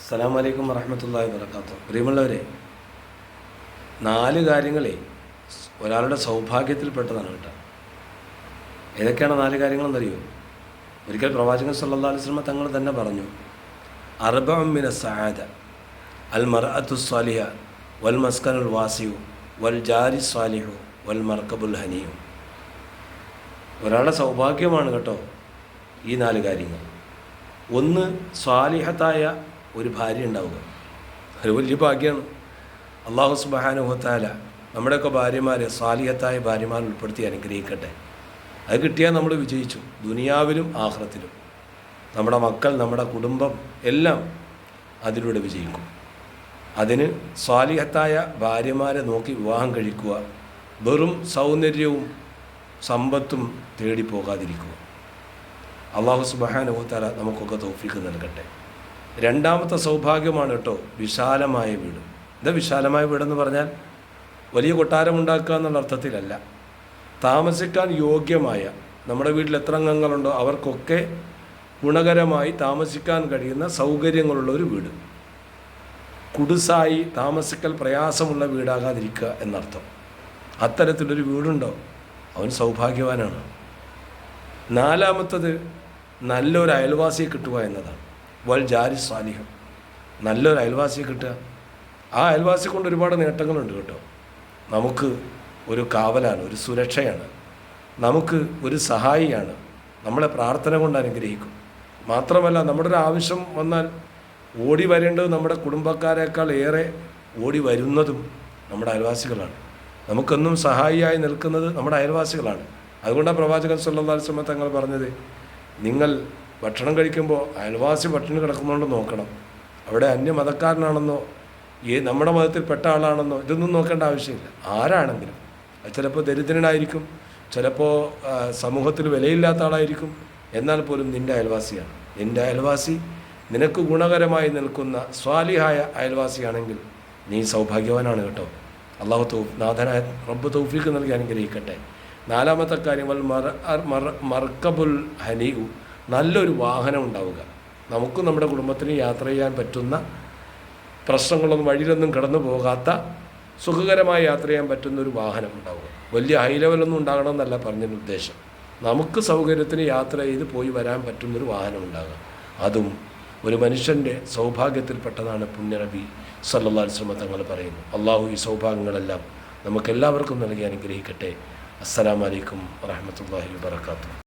അസ്സലാമു വലൈക്കും വറഹമത്തല്ലാഹി വർക്കാത്തു പ്രിയമുള്ളവരെ നാല് കാര്യങ്ങളെ ഒരാളുടെ സൗഭാഗ്യത്തിൽപ്പെട്ടതാണ് കേട്ടോ. ഏതൊക്കെയാണ് നാല് കാര്യങ്ങളെന്നറിയോ? ഒരിക്കൽ പ്രവാചകൻ സല്ലല്ലാഹു അലൈഹി വസല്ലം തങ്ങൾ തന്നെ പറഞ്ഞു അർബമിന സഹാദ അൽ മർഅത്തു സ്വാലിഹ വൽ മസ്കനുൽ വാസിയു വൽ ജാരി സ്വാലിഹു വൽ മർക്കബുൽ ഹനിയു ഒരാളുടെ സൗഭാഗ്യമാണ് കേട്ടോ ഈ നാല് കാര്യങ്ങൾ. ഒന്ന് സ്വാലിഹത്തായ ഒരു ഭാര്യ ഉണ്ടാവുക. ഒരു വലിയ ഭാഗ്യമാണ്. അള്ളാഹു സുബാനുഹത്താല നമ്മുടെയൊക്കെ ഭാര്യമാരെ സ്വാലിഹത്തായ ഭാര്യമാർ ഉൾപ്പെടുത്തി അനുഗ്രഹിക്കട്ടെ. അത് കിട്ടിയാൽ നമ്മൾ വിജയിച്ചു. ദുനിയാവിലും ആഹ്റത്തിലും. നമ്മുടെ മക്കൾ നമ്മുടെ കുടുംബം എല്ലാം അതിലൂടെ വിജയിക്കും. അതിന് സ്വാലിഹത്തായ ഭാര്യമാരെ നോക്കി വിവാഹം കഴിക്കുക. വെറും സൗന്ദര്യവും സമ്പത്തും തേടി പോകാതിരിക്കുക. അള്ളാഹു സുബാനുഭവത്താല നമുക്കൊക്കെ തോഫിക്ക് നൽകട്ടെ. രണ്ടാമത്തെ സൗഭാഗ്യമാണ് കേട്ടോ വിശാലമായ വീട്. എന്താ വിശാലമായ വീടെന്ന് പറഞ്ഞാൽ വലിയ കൊട്ടാരം ഉണ്ടാക്കുക എന്നുള്ള അർത്ഥത്തിലല്ല. താമസിക്കാൻ യോഗ്യമായ നമ്മുടെ വീട്ടിൽ എത്ര അംഗങ്ങളുണ്ടോ അവർക്കൊക്കെ ഗുണകരമായി താമസിക്കാൻ കഴിയുന്ന സൗകര്യങ്ങളുള്ള ഒരു വീട്. കുടുസായി താമസിക്കൽ പ്രയാസമുള്ള വീടാകാതിരിക്കുക എന്നർത്ഥം. അത്തരത്തിലൊരു വീടുണ്ടോ? അവൻ സൗഭാഗ്യവാനാണ്. നാലാമത്തത് നല്ലൊരു അയൽവാസിയെ കിട്ടുക എന്നതാണ്. വൽ ജാരി സ്വാലിഹം നല്ലൊരു അയൽവാസിയെ കിട്ടുക. ആ അയൽവാസി കൊണ്ട് ഒരുപാട് നേട്ടങ്ങളുണ്ട് കേട്ടോ. നമുക്ക് ഒരു കാവലാണ് ഒരു സുരക്ഷയാണ്. നമുക്ക് ഒരു സഹായിയാണ്. നമ്മളെ പ്രാർത്ഥന കൊണ്ട് അനുഗ്രഹിക്കും. മാത്രമല്ല നമ്മുടെ ഒരു ആവശ്യം വന്നാൽ ഓടി വരേണ്ടത് നമ്മുടെ കുടുംബക്കാരേക്കാൾ ഏറെ ഓടി വരുന്നതും നമ്മുടെ അയൽവാസികളാണ്. നമുക്കെന്നും സഹായിയായി നിൽക്കുന്നത് നമ്മുടെ അയൽവാസികളാണ്. അതുകൊണ്ടാണ് പ്രവാചകൻ വസല്ലം തങ്ങൾ പറഞ്ഞത് നിങ്ങൾ ഭക്ഷണം കഴിക്കുമ്പോൾ അയൽവാസി ഭക്ഷണം കിടക്കുന്നുണ്ടോ നോക്കണം. അവിടെ അന്യമതക്കാരനാണെന്നോ ഈ നമ്മുടെ മതത്തിൽപ്പെട്ട ആളാണെന്നോ ഇതൊന്നും നോക്കേണ്ട ആവശ്യമില്ല. ആരാണെങ്കിലും. അത് ചിലപ്പോൾ ദരിദ്രനായിരിക്കും ചിലപ്പോൾ സമൂഹത്തിൽ വിലയില്ലാത്ത ആളായിരിക്കും. എന്നാൽ പോലും നിന്റെ അയൽവാസിയാണ്. നിന്റെ അയൽവാസി നിനക്ക് ഗുണകരമായി നിൽക്കുന്ന സ്വാലിഹായ അയൽവാസിയാണെങ്കിൽ നീ സൗഭാഗ്യവാനാണ് കേട്ടോ. അള്ളാഹു തൗ നാഥനായ റബ്ബ് തൗഫീക്ക് നൽകി അനുഗ്രഹിക്കട്ടെ. നാലാമത്തെ കാര്യം മറ മർക്കബുൽ ഹനീഉ. നല്ലൊരു വാഹനം ഉണ്ടാവുക. നമുക്കും നമ്മുടെ കുടുംബത്തിന് യാത്ര ചെയ്യാൻ പറ്റുന്ന പ്രശ്നങ്ങളൊന്നും വഴിയിലൊന്നും കടന്നു പോകാത്ത സുഖകരമായി യാത്ര ചെയ്യാൻ പറ്റുന്ന ഒരു വാഹനം ഉണ്ടാവുക. വലിയ ഹൈ ലെവലൊന്നും ഉണ്ടാകണമെന്നല്ല പറഞ്ഞതിന് ഉദ്ദേശം. നമുക്ക് സൗകര്യത്തിന് യാത്ര ചെയ്ത് പോയി വരാൻ പറ്റുന്നൊരു വാഹനം ഉണ്ടാകുക. അതും ഒരു മനുഷ്യന്റെ സൗഭാഗ്യത്തിൽപ്പെട്ടതാണ് പുണ്യനബി അലൈഹി വസല്ലം തങ്ങൾ പറയുന്നു അള്ളാഹു ഈ സൗഭാഗ്യങ്ങളെല്ലാം നമുക്കെല്ലാവർക്കും നൽകി അനുഗ്രഹിക്കട്ടെ. അസ്സലാമലൈക്കും വറഹമത്തല്ലാഹി വാത്തു